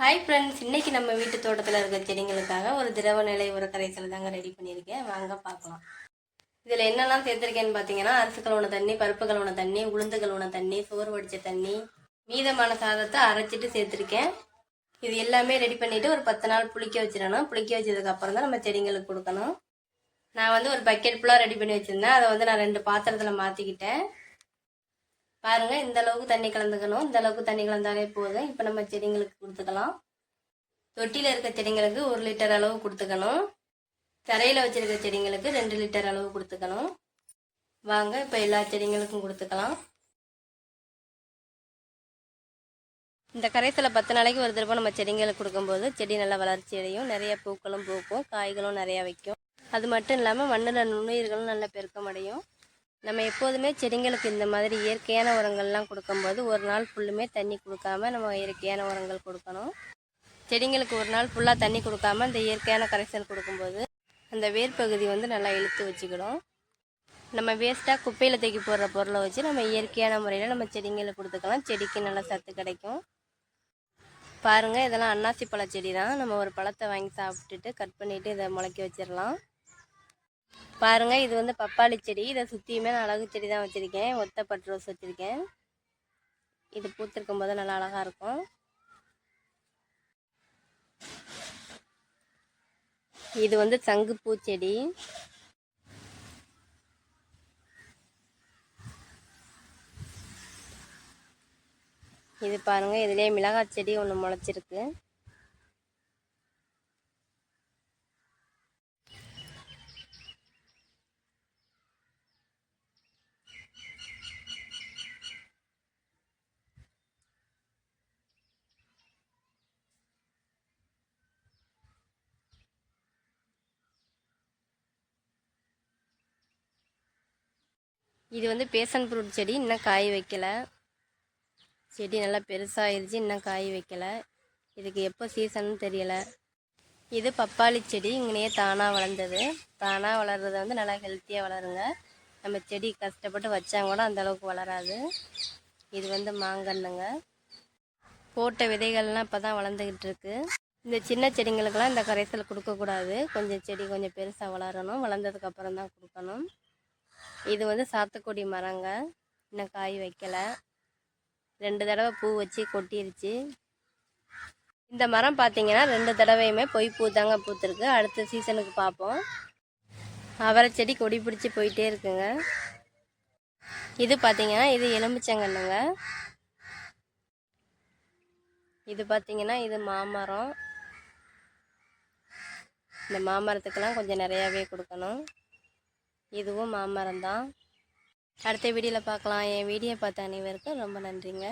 Hi friends இன்னைக்கு நம்ம வீட்டு தோட்டத்தில் இருக்கிற செடிங்களுக்காக ஒரு திரவ நிலை ஒரு கரைசல் தாங்க ரெடி பண்ணியிருக்கேன். வாங்க பார்க்கலாம். இதில் என்னெல்லாம் சேர்த்துருக்கேன்னு பார்த்தீங்கன்னா அரிசி கழுவுன தண்ணி பருப்பு கழுவுன தண்ணி உளுந்து கழுவுன தண்ணி சோறு வடித்த தண்ணி மீதமான சாதத்தை அரைச்சிட்டு சேர்த்துருக்கேன். இது எல்லாமே ரெடி பண்ணிவிட்டு ஒரு பத்து நாள் புளிக்க வச்சிடணும். புளிக்க வச்சதுக்கப்புறம் தான் நம்ம செடிங்களுக்கு கொடுக்கணும். நான் வந்து ஒரு பக்கெட் ஃபுல்லாக ரெடி பண்ணி வச்சுருந்தேன். அதை வந்து நான் ரெண்டு பாத்திரத்தில் மாற்றிக்கிட்டேன் பாருங்க இந்த அளவுக்கு தண்ணி கலந்துக்கணும். இந்த அளவுக்கு தண்ணி கலந்தாலே போதும். இப்போ நம்ம செடிங்களுக்கு கொடுத்துக்கலாம். தொட்டியில் இருக்க செடிங்களுக்கு ஒரு லிட்டர் அளவு கொடுத்துக்கணும். தரையில் வச்சிருக்க செடிங்களுக்கு ரெண்டு லிட்டர் அளவு கொடுத்துக்கணும். வாங்க இப்போ எல்லா செடிங்களுக்கும் கொடுத்துக்கலாம். இந்த கரைசலை பத்து நாளைக்கு ஒரு தடவை நம்ம செடிங்களுக்கு கொடுக்கும்போது செடி நல்லா வளர்ச்சி அடையும். நிறைய பூக்களும் பூக்கும் காய்களும் நிறையா வைக்கும். அது மட்டும் இல்லாமல் மண்ணில் நுண்ணுயிர்களும் நல்ல பெருக்கம் அடையும். நம்ம எப்போதுமே செடிங்களுக்கு இந்த மாதிரி இயற்கையான உரங்கள்லாம் கொடுக்கும்போது ஒரு நாள் ஃபுல்லுமே தண்ணி கொடுக்காம நம்ம இயற்கையான உரங்கள் கொடுக்கணும். செடிங்களுக்கு ஒரு நாள் ஃபுல்லாக தண்ணி கொடுக்காம இந்த இயற்கையான கரைசல் கொடுக்கும்போது அந்த வேர் பகுதி வந்து நல்லா இழுத்து வச்சுக்கிடும் நம்ம வேஸ்ட்டாக குப்பையில் தூக்கி போடுற பொருளை வச்சு நம்ம இயற்கையான முறையில் நம்ம செடிங்களுக்கு கொடுத்துக்கலாம். செடிக்கு நல்லா சத்து கிடைக்கும். பாருங்கள் இதெல்லாம் அன்னாசி பழ செடி தான் நம்ம ஒரு பழத்தை வாங்கி சாப்பிட்டுட்டு கட் பண்ணிவிட்டு இதை முளைக்க வச்சிடலாம். பாருங்க இது வந்து பப்பாளி செடி. இதை சுற்றியுமே நான் அழகு செடி தான் வச்சுருக்கேன். ஒத்த பட்டு ரோஸ் வச்சுருக்கேன். இது பூத்திருக்கும் போது நல்லா அழகாக இருக்கும். இது வந்து சங்கு பூச்செடி இது பாருங்கள் இதுலேயே மிளகாய் செடி ஒன்று முளைச்சிருக்கு. இது வந்து பேசன் ஃப்ரூட் செடி இன்னும் காய் வைக்கலை. செடி நல்லா பெருசாகிடுச்சு இன்னும் காய் வைக்கல. இதுக்கு எப்போ சீசன்னு தெரியல. இது பப்பாளி செடி இங்கேயே தானாக வளர்ந்தது. தானாக வளர்றது வந்து நல்லா ஹெல்த்தியாக வளருங்க. நம்ம செடி கஷ்டப்பட்டு வச்சாங்க கூட அந்தளவுக்கு வளராது. இது வந்து மாங்கன்னுங்க. போட்ட விதைகள்லாம் இப்போ தான் வளர்ந்துக்கிட்டு இருக்கு இந்த சின்ன செடிங்களுக்கெல்லாம் இந்த கரைசல் கொடுக்கக்கூடாது. கொஞ்சம் செடி கொஞ்சம் பெருசாக வளரணும். வளர்ந்ததுக்கப்புறம் தான் கொடுக்கணும். இது வந்து சாத்துக்குடி மரங்க. இன்னும் காய் வைக்கல. ரெண்டு தடவை பூ வச்சு கொட்டிருச்சு. இந்த மரம் பார்த்தீங்கன்னா ரெண்டு தடவையுமே பொய் பூ தாங்க பூத்துருக்கு. அடுத்த சீசனுக்கு பார்ப்போம் அவரை செடி கொடி பிடிச்சி போயிட்டே இருக்குங்க. இது பார்த்தீங்கன்னா இது எலுமிச்சங்கன்னுங்க இது பார்த்தீங்கன்னா இது மாமரம். இந்த மாமரத்துக்கெல்லாம் கொஞ்சம் நிறையாவே கொடுக்கணும். இதுவும் மாமரம் தான் அடுத்த வீடியோவில் பார்க்கலாம். என் வீடியோ பார்த்த அனைவருக்கும் ரொம்ப நன்றிங்க.